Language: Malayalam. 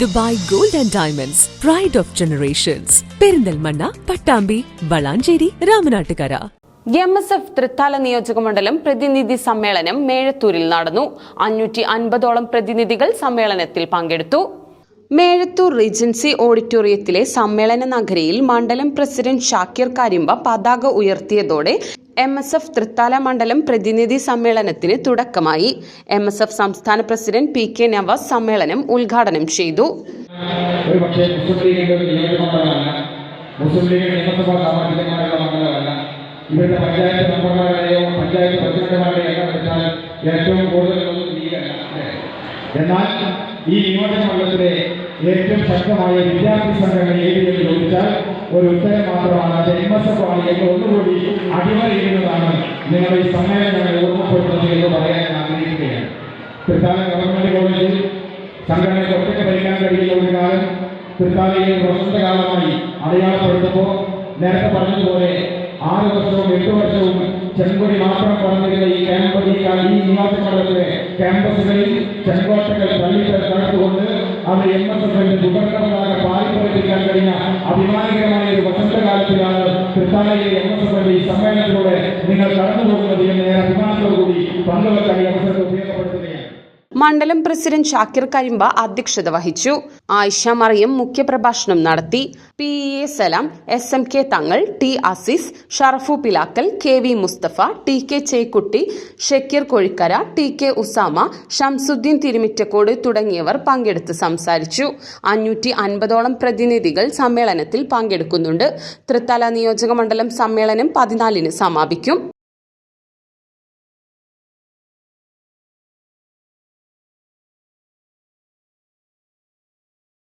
Dubai gold and diamonds pride of generations Perinthalmanna Pattambi Valanchery Ramanattukara. M S F Thrithala നിയോജക മണ്ഡലം പ്രതിനിധി സമ്മേളനം മേഴത്തൂരിൽ നടന്നു. അഞ്ഞൂറ്റി അൻപതോളം പ്രതിനിധികൾ സമ്മേളനത്തിൽ പങ്കെടുത്തു. മേഴത്തൂർ റീജൻസി ഓഡിറ്റോറിയത്തിലെ സമ്മേളന നഗരിയിൽ മണ്ഡലം പ്രസിഡന്റ് ഷാക്കിർ കാരിമ്പ പതാക ഉയർത്തിയതോടെ എം എസ് എഫ് തൃത്താല മണ്ഡലം പ്രതിനിധി സമ്മേളനത്തിന് തുടക്കമായി. എം എസ് എഫ് സംസ്ഥാന പ്രസിഡന്റ് പി കെ നവാസ് സമ്മേളനം ഉദ്ഘാടനം ചെയ്തു. പഞ്ചായത്ത് പഞ്ചായത്ത് ഏറ്റവും? എന്നാൽ ഈ നിയോജക മണ്ഡലത്തിലെ ഏറ്റവും ശക്തമായ വിദ്യാർത്ഥി സംഘടന ഏതെന്ന് ചോദിച്ചാൽ ഒരു ഉത്തരം മാത്രമാണ്. എന്ന് ഒന്നുകൂടി അടിമറിയുന്നതാണ് നിങ്ങൾ ഈ സമ്മേളനങ്ങളെ ഓർമ്മപ്പെടുത്തുന്നത് എന്ന് പറയാൻ ആഗ്രഹിക്കുകയാണ്. തൃത്താല ഗവൺമെന്റ് കോളേജിൽ സംഘടനയ്ക്ക് ഒറ്റയ്ക്ക് ഭരിക്കാൻ കഴിയുന്ന ഒരു കാലം. തൃത്താലയിൽ വസന്തകാലമായി അടയാളപ്പെടുത്തുമ്പോൾ നേരത്തെ പറഞ്ഞതുപോലെ ആറ് വർഷവും എട്ട് വർഷവും ചെങ്കൊടി മാത്രം പറഞ്ഞിരുന്ന ഈ ക്യാമ്പ് ഈ നിവാസ ഈ നിയോജകമണ്ഡലത്തിലെ ക്യാമ്പസുകളിൽ ചെങ്കോട്ടകൾ തള്ളിട്ട് കടത്തുകൊണ്ട് അത് എം എസ് എഫിന്റെ ദുർഘടനങ്ങളാകെ പാലിപ്പറിപ്പിക്കാൻ കഴിഞ്ഞ അഭിമാനകരമായ ഒരു വസന്തകാലത്തിലാണ് തൃത്താലയിലെ എം എസ് എഫിന്റെ ഈ സമ്മേളനത്തിലൂടെ നിങ്ങൾ കടന്നു പോകുന്നത് എന്ന് ഞാൻ അഭിമാനത്തോടുകൂടി പങ്കുവെക്കാൻ ഈ അവസരത്തെ ഉപയോഗപ്പെടുത്തുകയാണ് മണ്ഡലം പ്രസിഡന്റ് ഷാക്കിർ കരിമ്പ അധ്യക്ഷത വഹിച്ചു. ആയിഷ മറിയം മുഖ്യപ്രഭാഷണം നടത്തി. P A Salam S M K Thangal T Azeez Sharafu Pilakkal K V Musthafa T K Chekkutty Shakeer Kozhikkara T K Usama Shamsudheen Thirumittacode തുടങ്ങിയവർ പങ്കെടുത്ത് സംസാരിച്ചു. അഞ്ഞൂറ്റി അൻപതോളം പ്രതിനിധികൾ സമ്മേളനത്തിൽ പങ്കെടുക്കുന്നുണ്ട്. തൃത്തല നിയോജക മണ്ഡലം സമ്മേളനം പതിനാലിന് സമാപിക്കും.